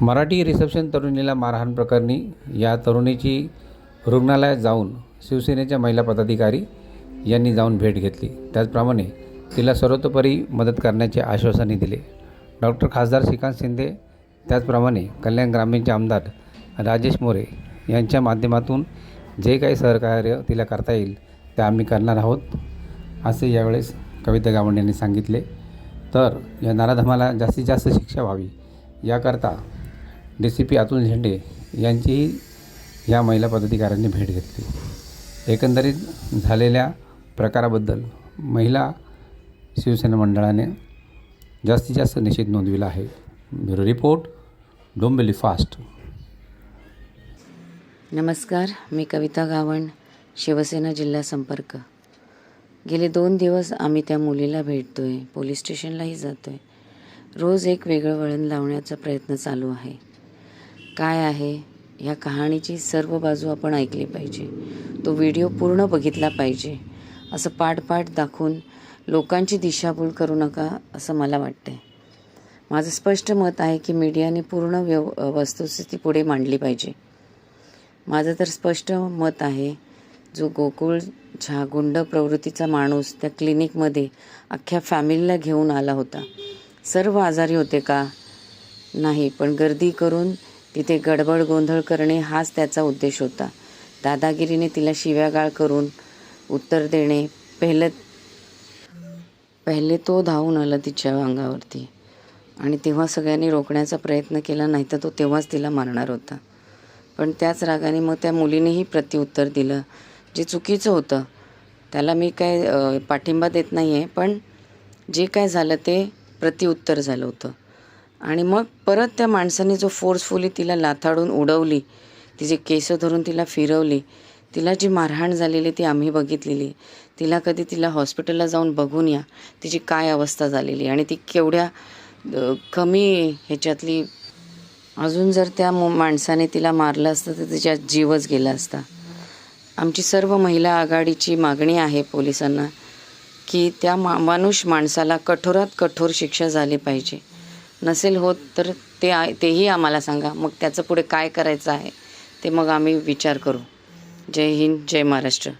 Marathi reception तरुणीला मारहाण प्रकरणी या तरुणीची रुग्णालयात जाऊन शिवसेनेच्या महिला पदाधिकारी यांनी जाऊन भेट घेतली. त्याचप्रमाणे तिला सर्वतोपरी मदत करण्याचे आश्वासनही दिले. डॉक्टर खासदार श्रीकांत शिंदे त्याचप्रमाणे कल्याण ग्रामीणचे आमदार राजेश मोरे यांच्या माध्यमातून जे काही सहकार्य तिला करता येईल ते आम्ही करणार आहोत असे यावेळेस कविता गावंड यांनी सांगितले. तर या नाराधमाला जास्तीत जास्त शिक्षा व्हावी याकरता डी सी पी अतुल झेंडे यांचीही या महिला पदाधिकाऱ्यांनी भेट घेतली. एकंदरीत झालेल्या प्रकाराबद्दल महिला शिवसेना मंडळाने जास्तीत जास्त निषेध नोंदविला आहे. Bureau report Dombivli fast. नमस्कार मी कविता गावण शिवसेना जिल्हा संपर्क. गेले दोन दिवस आम्ही त्या मुलीला भेटतोय पोलीस स्टेशनलाही जातोय. रोज एक वेगळं वळण लावण्याचा प्रयत्न चालू आहे. काय आहे ह्या कहाणीची सर्व बाजू आपण ऐकली पाहिजे. तो व्हिडिओ पूर्ण बघितला पाहिजे. असं पाठपाठ दाखवून लोकांची दिशाभूल करू नका असं मला वाटतंय. माझं स्पष्ट मत आहे की मीडियाने पूर्ण व्यव वस्तुस्थिती पुढे मांडली पाहिजे. माझं तर स्पष्ट मत आहे जो गोकुळ झा गुंड प्रवृत्तीचा माणूस त्या क्लिनिकमध्ये अख्ख्या फॅमिलीला घेऊन आला होता. सर्व आजारी होते का? नाही पण गर्दी करून तिथे गडबड गोंधळ करणे हाच त्याचा उद्देश होता. दादागिरीने तिला शिव्यागाळ करून उत्तर देणे पहिलं पहिले तो धावून आला तिच्या अंगावरती. आणि तेव्हा सगळ्यांनी रोखण्याचा प्रयत्न केला नाही तर तो तेव्हाच तिला मारणार होता. पण त्याच रागाने मग त्या मुलीनेही प्रत्युत्तर दिलं जे चुकीचं होतं त्याला मी काय पाठिंबा देत नाही आहे पण जे काय झालं ते प्रत्युत्तर झालं होतं. आणि मग परत त्या माणसाने जो फोर्सफुली तिला लाथाडून उडवली तिचे केस धरून तिला फिरवली तिला जी मारहाण झालेली ती आम्ही बघितलेली तिला कधी तिला हॉस्पिटलला जाऊन बघून या तिची काय अवस्था झालेली आणि ती केवढ्या कमी ह्याच्यातली अजून जर त्या मु- माणसाने तिला मारलं असतं तर तिच्या जीवच गेला असता. आमची सर्व महिला आघाडीची मागणी आहे पोलिसांना की त्या मा मानुष माणसाला कठोरात कठोर शिक्षा झाली पाहिजे. नसेल होत तर ते तेही आम्हाला सांगा. मग त्याचं पुढे काय करायचं आहे ते मग आम्ही विचार करू. जय हिंद जय महाराष्ट्र.